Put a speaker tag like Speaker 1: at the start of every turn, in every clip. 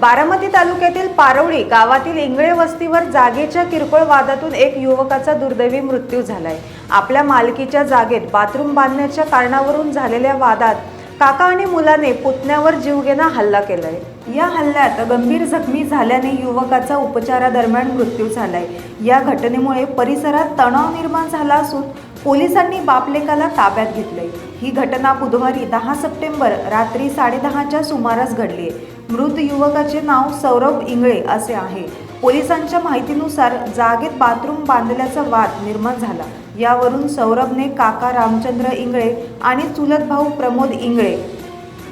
Speaker 1: Baramati तालुक्यातील पारवडी गावातील इंगळे वस्तीवर जागेच्या किरकोळ वादातून एक युवकाचा दुर्दैवी मृत्यू झालाय. आपल्या मालकीच्या जागेत बाथरूम बांधण्याच्या कारणावरून झालेल्या वादात काका आणि मुलाने पुतण्यावर जीवघेणा हल्ला केलाय. या हल्ल्यात गंभीर जखमी झाल्याने युवकाचा उपचारादरम्यान मृत्यू झालाय. या घटनेमुळे परिसरात तणाव निर्माण झाला असून पोलिसांनी बापलेकाला ताब्यात घेतलंय. ही घटना बुधवारी दहा सप्टेंबर रात्री साडेदहाच्या सुमारास घडली आहे मृत युवकाचे नाव सौरभ इंगळे असे आहे. पोलिसांच्या माहितीनुसार जागेत बाथरूम बांधल्याचा वाद निर्माण झाला. यावरून सौरभने काका रामचंद्र इंगळे आणि चुलत भाऊ प्रमोद इंगळे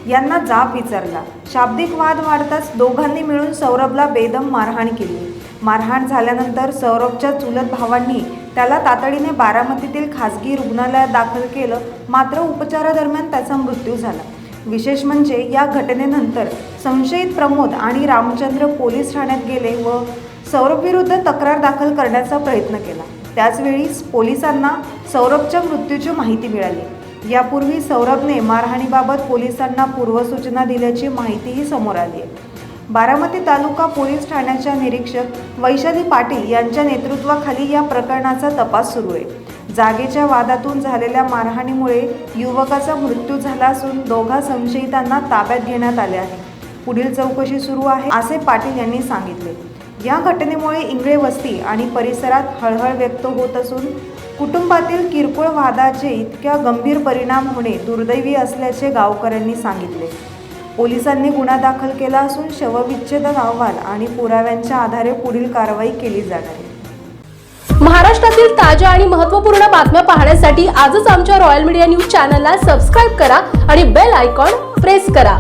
Speaker 1: यांना जाब विचारला. शाब्दिक वाद वाढताच दोघांनी मिळून सौरभला बेदम मारहाण केली. मारहाण झाल्यानंतर सौरभच्या चुलत भावांनी त्याला तातडीने बारामतीतील खासगी रुग्णालयात दाखल केलं मात्र उपचारादरम्यान त्याचा मृत्यू झाला. विशेष म्हणजे या घटनेनंतर संशयित प्रमोद आणि रामचंद्र पोलीस ठाण्यात गेले व सौरभविरुद्ध तक्रार दाखल करण्याचा प्रयत्न केला. त्याचवेळी पोलिसांना सौरभच्या मृत्यूची माहिती मिळाली. यापूर्वी सौरभने मारहाणीबाबत पोलिसांना पूर्वसूचना दिल्याची माहितीही समोर आली आहे. बारामती तालुका पोलीस ठाण्याच्या निरीक्षक वैशाली पाटील यांच्या नेतृत्वाखाली या प्रकरणाचा तपास सुरू आहे. जागेच्या वादातून झालेल्या मारहाणीमुळे युवकाचा मृत्यू झाला असून दोघा संशयितांना ताब्यात घेण्यात आले आहे. पुढील चौकशी सुरू आहे असे पाटील यांनी सांगितले. या घटनेमुळे इंगळे वस्ती आणि परिसरात हळहळ व्यक्त होत असून कुटुंबातील किरकोळ वादाचे इतक्या गंभीर परिणाम होणे दुर्दैवी असल्याचे गावकऱ्यांनी सांगितले. पोलिसांनी गुन्हा दाखल केला असून शवविच्छेदन अहवाल आणि पुराव्यांच्या आधारे पुढील कारवाई केली जाणार आहे.
Speaker 2: महाराष्ट्रातील ताज्या आणि महत्त्वपूर्ण बातम्या पाहण्यासाठी आजच आमच्या रॉयल मीडिया न्यूज चॅनलला सबस्क्राईब करा आणि बेल आयकॉन प्रेस करा.